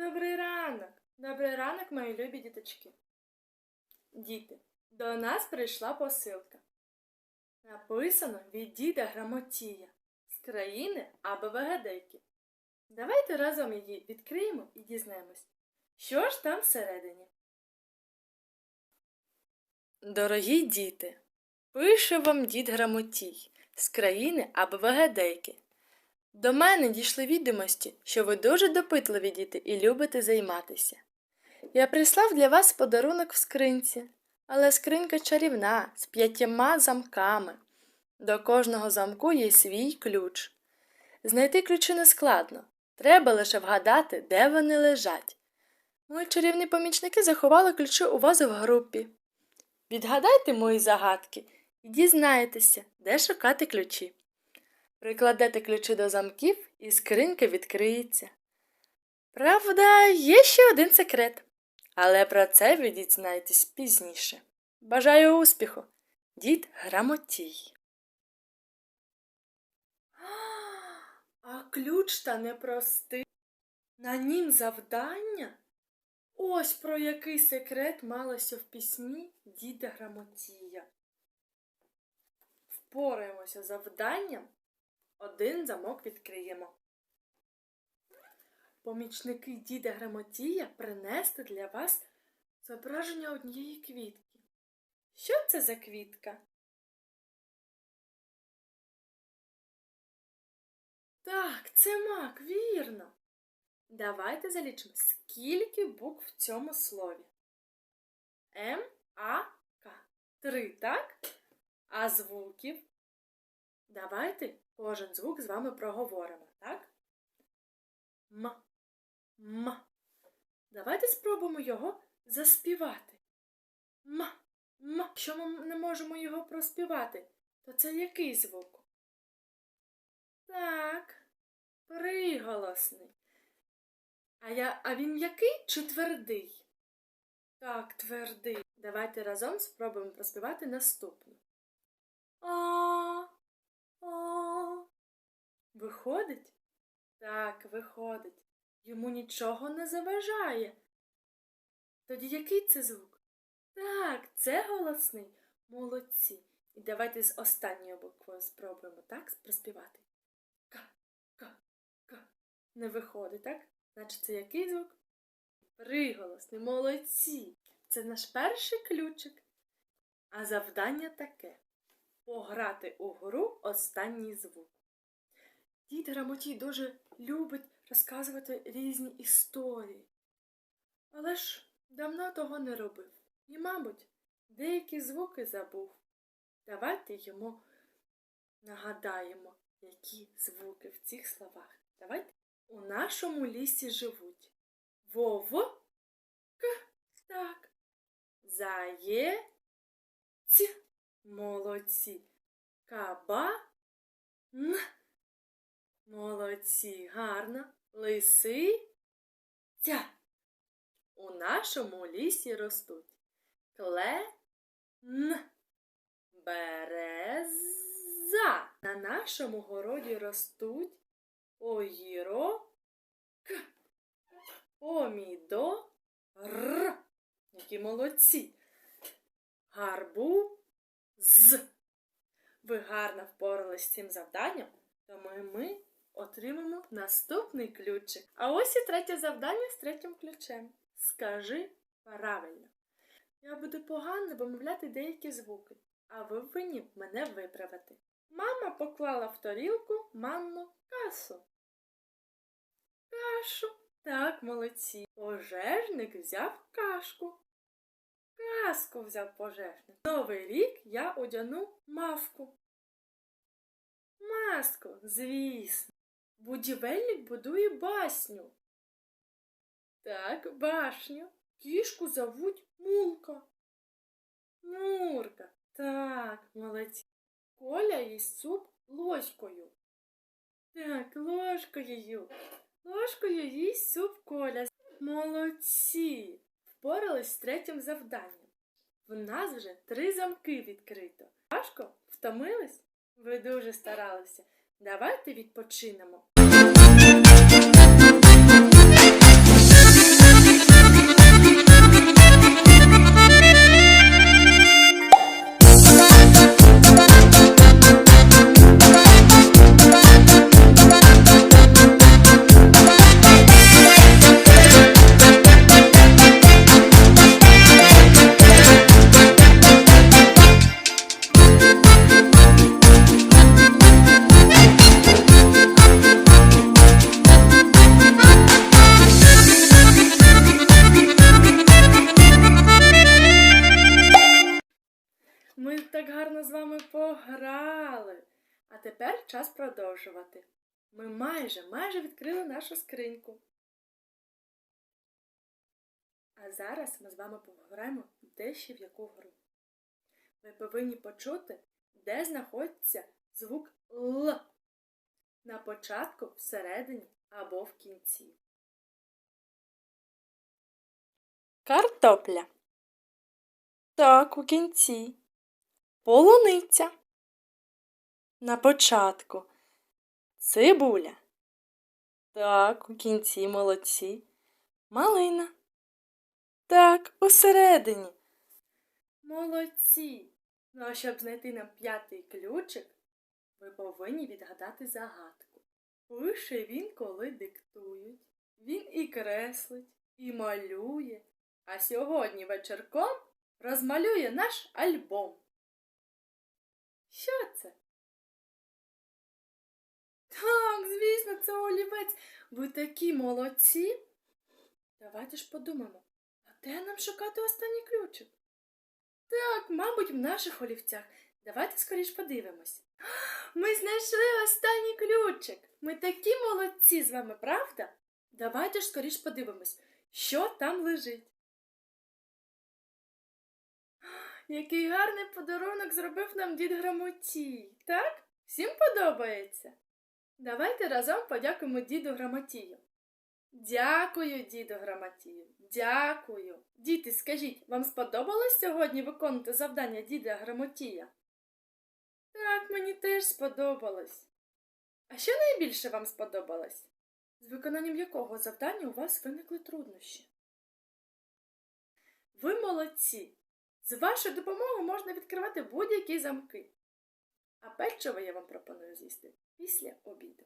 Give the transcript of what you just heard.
Добрий ранок! Добрий ранок, мої любі діточки. Діти, до нас прийшла посилка. Написано від діда Грамотія з країни Абвгадейки. Давайте разом її відкриємо і дізнаємось, що ж там всередині. Дорогі діти, пише вам дід Грамотій з країни Абвгадейки. До мене дійшли відомості, що ви дуже допитливі діти і любите займатися. Я прислав для вас подарунок в скринці, але скринька чарівна з п'ятьма замками. До кожного замку є свій ключ. Знайти ключі не складно, треба лише вгадати, де вони лежать. Мої чарівні помічники заховали ключі у вас в групі. Відгадайте мої загадки і дізнаєтеся, де шукати ключі. Прикладете ключі до замків і скринька відкриється. Правда, є ще один секрет, але про це ви дізнаєтесь пізніше. Бажаю успіху, дід Грамотій. А ключ та непростий. На нім завдання? Ось про який секрет малося в пісні діда Грамотія. Впораємося завданням один замок відкриємо. Помічники діда Грамотія принесли для вас зображення однієї квітки. Що це за квітка? Так, це мак, вірно. Давайте залічимо, скільки букв в цьому слові. М, А, К. Три, так? А звуків? Давайте кожен звук з вами проговоримо, так? М. М. Давайте спробуємо його заспівати. М. М. Якщо ми не можемо його проспівати, то це який звук? Так, приголосний. А, я, а він який чи твердий? Так, твердий. Давайте разом спробуємо проспівати наступну. А. Виходить? Так, виходить. Йому нічого не заважає. Тоді який це звук? Так, це голосний. Молодці. І давайте з останньою буквою спробуємо, так, проспівати. К, К, К. Не виходить, так? Значить, це який звук? Приголосний, молодці. Це наш перший ключик. А завдання таке пограти у гру останній звук. Дід Грамотій дуже любить розказувати різні історії. Але ж давно того не робив. І, мабуть, деякі звуки забув. Давайте йому нагадаємо, які звуки в цих словах. Давайте у нашому лісі живуть вов, к, так, заєць, Молодці. Каба. Н. Молодці. Гарно. Лиси. Ця. У нашому лісі ростуть. Кле. Н. Береза. На нашому городі ростуть огіро. К. Помідо. Р. Які молодці. Гарбу з. Ви гарно впорались з цим завданням, тому ми отримаємо наступний ключик. А ось і третє завдання з третім ключем. Скажи правильно. Я буду погано вимовляти деякі звуки, а ви повинні мене виправити. Мама поклала в тарілку манну касу. Кашу. Так, молодці. Пожежник взяв кашку. Каску взяв пожежник. Новий рік я одягну мавку. Маску, звісно. Будівельник будує басню. Так, башню. Кішку зовуть Мулка. Мурка. Так, молодці. Коля їсть суп ложкою. Так, ложкою. Ложкою їсть суп Коля. Молодці впорались з третім завданням. В нас вже три замки відкрито. Важко? Втомились? Ви дуже старалися. Давайте відпочинемо. Пограли. А тепер час продовжувати. Ми майже, майже відкрили нашу скриньку. А зараз ми з вами пограємо дещо в яку гру. Ви повинні почути, де знаходиться звук Л на початку, всередині або в кінці. Картопля. Так, у кінці. Полуниця. На початку. Цибуля. Так, у кінці молодці. Малина. Так, усередині. Молодці. Ну а щоб знайти нам п'ятий ключик, ви повинні відгадати загадку. Пише він, коли диктують. Він і креслить, і малює. А сьогодні вечірком розмалює наш альбом. Що це? Так, звісно, це олівець. Ви такі молодці. Давайте ж подумаємо, а де нам шукати останній ключик? Так, мабуть, в наших олівцях. Давайте скоріш подивимось. Ми знайшли останній ключик. Ми такі молодці з вами, правда? Давайте ж скоріш подивимось, що там лежить. Який гарний подарунок зробив нам дід Грамотій, так? Всім подобається? Давайте разом подякуємо діду Грамотію. Дякую, діду Грамотію. Дякую. Діти, скажіть, вам сподобалось сьогодні виконувати завдання діда Грамотія? Так, мені теж сподобалось. А що найбільше вам сподобалось? З виконанням якого завдання у вас виникли труднощі? Ви молодці! З вашою допомогою можна відкривати будь-які замки. А печиво я вам пропоную з'їсти після обіду.